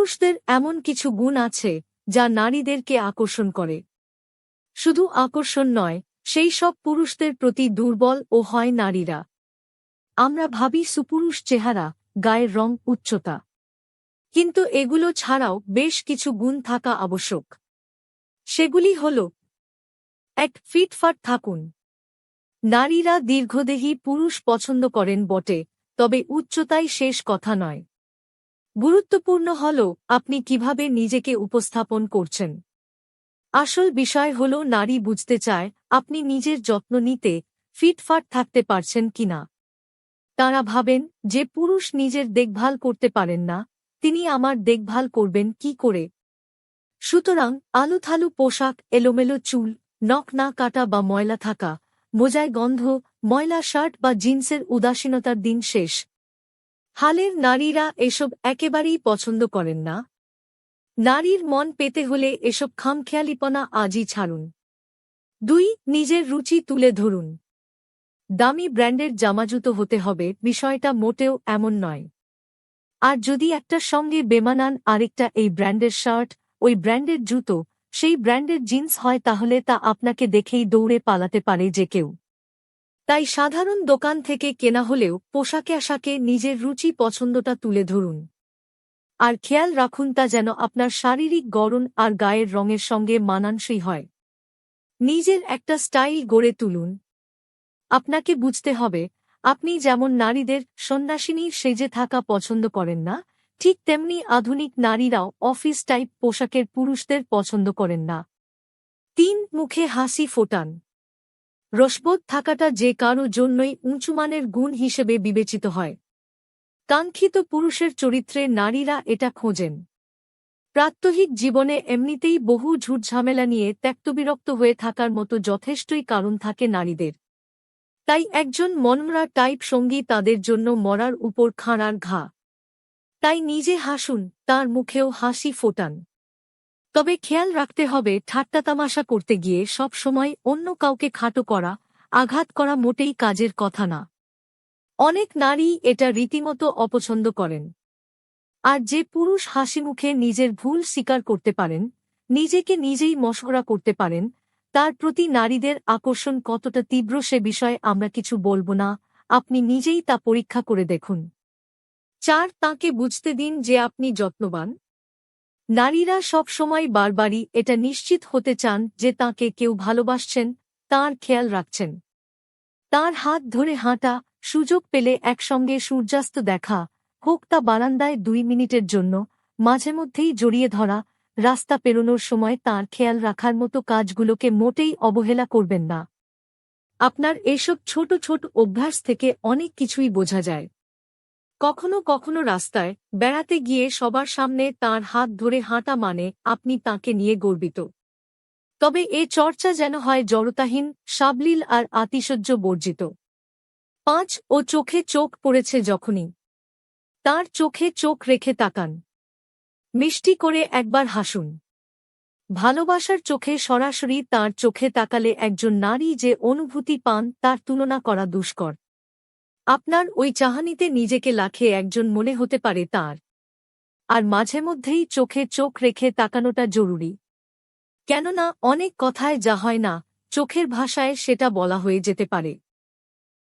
পুরুষদের এমন কিছু গুণ আছে, যা নারীদেরকে আকর্ষণ করে। শুধু আকর্ষণ নয়, সেই সব পুরুষদের প্রতি দুর্বল ও হয় নারীরা। আমরা ভাবি সুপুরুষ চেহারা, গায়ের রং উচ্চতা। কিন্তু এগুলো ছাড়াও বেশ কিছু গুণ থাকা আবশ্যক। সেগুলি হল, এক ফিটফাট থাকুন। নারীরা দীর্ঘদেহী পুরুষ পছন্দ করেন বটে, তবে উচ্চতাই শেষ কথা নয়। গুরুত্বপূর্ণ হল, আপনি কীভাবে নিজেকে উপস্থাপন করছেন। আসল বিষয় হল, নারী বুঝতে চায়, আপনি নিজের যত্ন নিতে, ফিটফাট থাকতে পারছেন কিনা। তারা ভাবেন, যে পুরুষ নিজের দেখভাল করতে পারেন না, তিনি আমার দেখভাল করবেন কি করে। সুতরাং, আলুথালু পোশাক, এলোমেলো চুল, নখ না কাটা বা ময়লা থাকা, মোজায় গন্ধ, ময়লা শার্ট বা জিন্সের উদাসীনতার দিন শেষ। হালের নারীরা এসব একেবারেই পছন্দ করেন না। নারীর মন পেতে হলে এসব খামখেয়ালিপনা আজই ছাড়ুন। দুই, নিজের রুচি তুলে ধরুন। দামি ব্র্যান্ডের জামাজুতো হতে হবে, বিষয়টা মোটেও এমন নয়। আর যদি একটার সঙ্গে বেমানান আরেকটা এই ব্র্যান্ডের শার্ট, ওই ব্র্যান্ডের জুতো, সেই ব্র্যান্ডের জিন্স হয় তাহলে তা আপনাকে দেখেই দৌড়ে পালাতে পারে যে কেউ। তাই সাধারণ দোকান থেকে কেনা হলেও পোশাকে আশাকে নিজের রুচি পছন্দটা তুলে ধরুন। আর খেয়াল রাখুন তা যেন আপনার শারীরিক গড়ন আর গায়ের রঙের সঙ্গে মানানসই হয়। নিজের একটা স্টাইল গড়ে তুলুন। আপনাকে বুঝতে হবে, আপনি যেমন নারীদের সন্ন্যাসিনী সেজে থাকা পছন্দ করেন না, ঠিক তেমনি আধুনিক নারীরাও অফিস টাইপ পোশাকের পুরুষদের পছন্দ করেন না। তিন, মুখে হাসি ফোটান। রসবোধ থাকাটা যে কারও জন্যই উঁচুমানের গুণ হিসেবে বিবেচিত হয়। কাঙ্ক্ষিত পুরুষের চরিত্রে নারীরা এটা খোঁজেন। প্রাত্যহিক জীবনে এমনিতেই বহু ঝুটঝামেলা নিয়ে ত্যক্তবিরক্ত হয়ে থাকার মতো যথেষ্টই কারণ থাকে নারীদের। তাই একজন মনমরা টাইপ সঙ্গী তাদের জন্য মরার উপর খাঁড়ার ঘা। তাই নিজে হাসুন, তার মুখেও হাসি ফোটান। তবে খেয়াল রাখতে হবে, ঠাট্টা তামাশা করতে গিয়ে সব সময় অন্য কাউকে খাটো করা, আঘাত করা মোটেই কাজের কথা না। অনেক নারী এটা রীতিমতো অপছন্দ করেন। আর যে পুরুষ হাসি মুখে নিজের ভুল স্বীকার করতে পারেন, নিজেকে নিজেই মশকরা করতে পারেন, তার প্রতি নারীদের আকর্ষণ কতটা তীব্র সে বিষয়ে আমরা কিছু বলব না, আপনি নিজেই তা পরীক্ষা করে দেখুন। চার, তাকে বুঝতে দিন যে আপনি যত্নবান। নারীরা সব সময় বারবারই এটা নিশ্চিত হতে চান যে তাকে কেউ ভালোবাসছেন, তার খেয়াল রাখছেন। তার হাত ধরে হাঁটা, সুযোগ পেলে একসঙ্গে সূর্যাস্ত দেখা হোক তা বারান্দায় দুই মিনিটের জন্য, মাঝে মধ্যেই জড়িয়ে ধরা, রাস্তা পেরোনোর সময় তার খেয়াল রাখার মতো কাজগুলোকে মোটেই অবহেলা করবেন না। আপনার এসব ছোট ছোট অভ্যাস থেকে অনেক কিছুই বোঝা যায়। কখনো কখনো রাস্তায় বেড়াতে গিয়ে সবার সামনে তার হাত ধরে হাঁটা মানে আপনি তাকে নিয়ে গর্বিত। তবে এ চর্চা যেন হয় জড়তাহীন, সাবলীল আর আতিশয্য বর্জিত। পাঁচ, ও চোখে চোখ পড়েছে যখনই। তার চোখে চোখ রেখে তাকান। মিষ্টি করে একবার হাসুন। ভালোবাসার চোখে সরাসরি তার চোখে তাকালে একজন নারী যে অনুভূতি পান তার তুলনা করা দুষ্কর। আপনার ওই চাহানিতে নিজেকে লাখে একজন মনে হতে পারে তার। আর মাঝে মধ্যেই চোখে চোখ রেখে তাকানোটা জরুরি। কেননা অনেক কথায় যা হয় না, চোখের ভাষায় সেটা বলা হয়ে যেতে পারে।